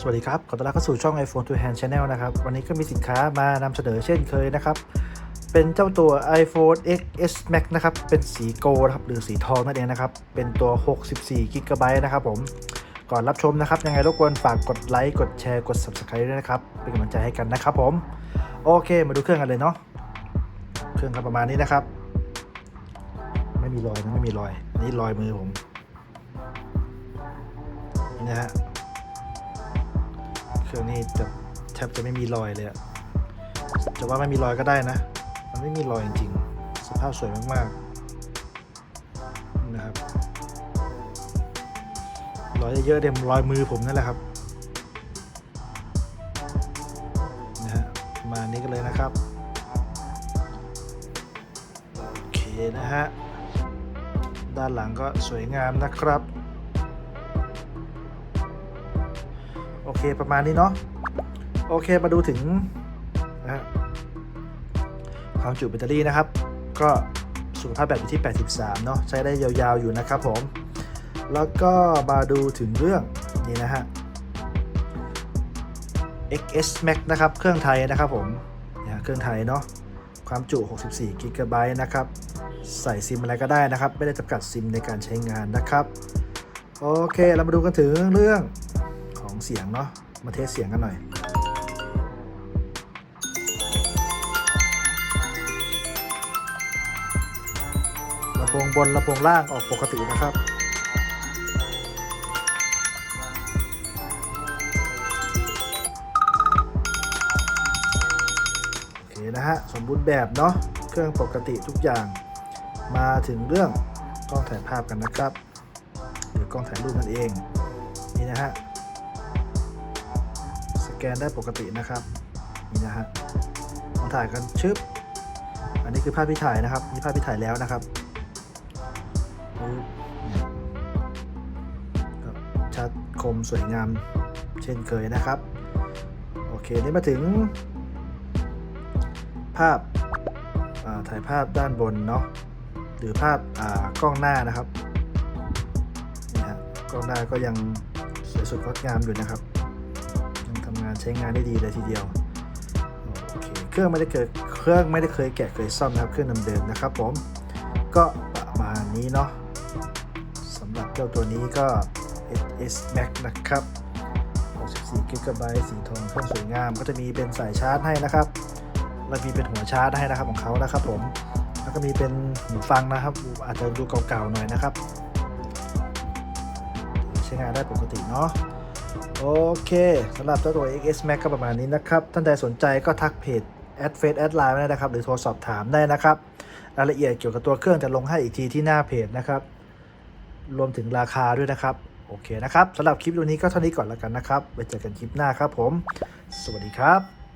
สวัสดีครับ ขอต้อนรับเข้าสู่ช่อง iPhone to Hand Channel นะครับ วันนี้ก็มีสินค้ามานำเสนอเช่นเคยนะครับ เป็นเจ้าตัว iPhone XS Max นะครับ เป็นสีโกลด์นะครับ หรือสีทองนั่นเองนะครับ เป็นตัว 64 g b นะครับผม ก่อนรับชมนะครับ ยังไงรบกวนฝากกดไลค์ กดแชร์ กด Subscribe ด้วยนะครับ เป็นกำลังใจให้กันนะครับผม โอเค มาดูเครื่องกันเลยเนาะ เครื่องก็ประมาณนี้นะครับ ไม่มีรอยนะ ไม่มีรอยอันนี่รอยมือผม นี่นะฮะ เครื่องนี้จะแทบจะไม่มีรอยเลยอะจะว่าไม่มีรอยก็ได้นะ มันไม่มีรอยจริงๆ สภาพสวยมากๆนะครับ รอยเยอะๆเต็มรอยมือผมนั่นแหละครับนะฮะมานี้กันเลยนะครับ โอเคนะฮะ ด้านหลังก็สวยงามนะครับ โอเคประมาณนี้เนาะโอเคมาดูถึงนะฮะความจุแบตเตอรี่นะครับ ก็สุขภาพแบตอยู่ที่ 83 เนาะใช้ได้ยาวๆอยู่นะครับผม แล้วก็มาดูถึงเรื่องนี่นะฮะ XS Max นะครับ เครื่องไทยนะครับผมเนี่ยเครื่องไทยเนาะความจุ 64 g b นะครับ ใส่ซิมอะไรก็ได้นะครับ ไม่ได้จำกัดซิมในการใช้งานนะครับ โอเค เรามาดูกันถึงเรื่อง ของเสียงเนาะมาเทสเสียงกันหน่อยลำโพงบนลำโพงล่างออกปกตินะครับโอเคนะฮะสมบูรณ์แบบเนาะเครื่องปกติทุกอย่างมาถึงเรื่องกล้องถ่ายภาพกันนะครับ หรือกล้องถ่ายรูปนั่นเองนี่นะฮะ แกนได้ปกตินะครับนี่นะฮะมาถ่ายกันชึบอันนี้คือภาพที่ถ่ายนะครับนี่ภาพที่ถ่ายแล้วนะครับปึ๊บเนี่ยชัดคมสวยงามเช่นเคยนะครับ โอเคนี่มาถึง ภาพาถ่ายภาพด้านบนเนาะหรือภาพากล้องหน้านะครับนี่ฮะกล้องหน้าก็ยังสวยสดงดงามอยู่นะครับานใช้งานได้ดีเลยทีเดียวโอเคเครื่องไม่ได้เกิดเครื่องไม่ได้เคยแกะเคยซ่อมนะครับเครื่องเดิมๆนะครับผมก็ประมาณนี้เนาะสำหรับเจ้าตัวนี้ก็ S Max นะครับ 64 g b สีทองเครื่องสวยงาม ก็จะมีเป็นสายชาร์จให้นะครับ แล้วมีเป็นหัวชาร์จให้นะครับของเขานะครับผม แล้วก็มีเป็นหูฟังนะครับ อาจจะดูเก่าๆหน่อยนะครับ ใช้งานได้ปกติเนาะ โอเคสำหรับเจ้าตัว XS Max ก็ประมาณนี้นะครับ ท่านใดสนใจก็ทักเพจแอดเฟซแอดไลน์ได้นะครับ หรือโทรสอบถามได้นะครับ รายละเอียดเกี่ยวกับตัวเครื่องจะลงให้อีกทีที่หน้าเพจนะครับ รวมถึงราคาด้วยนะครับ โอเคนะครับสำหรับคลิปวันนี้ก็เท่านี้ก่อนแล้วกันนะครับไว้เจอกันคลิปหน้าครับผม สวัสดีครับ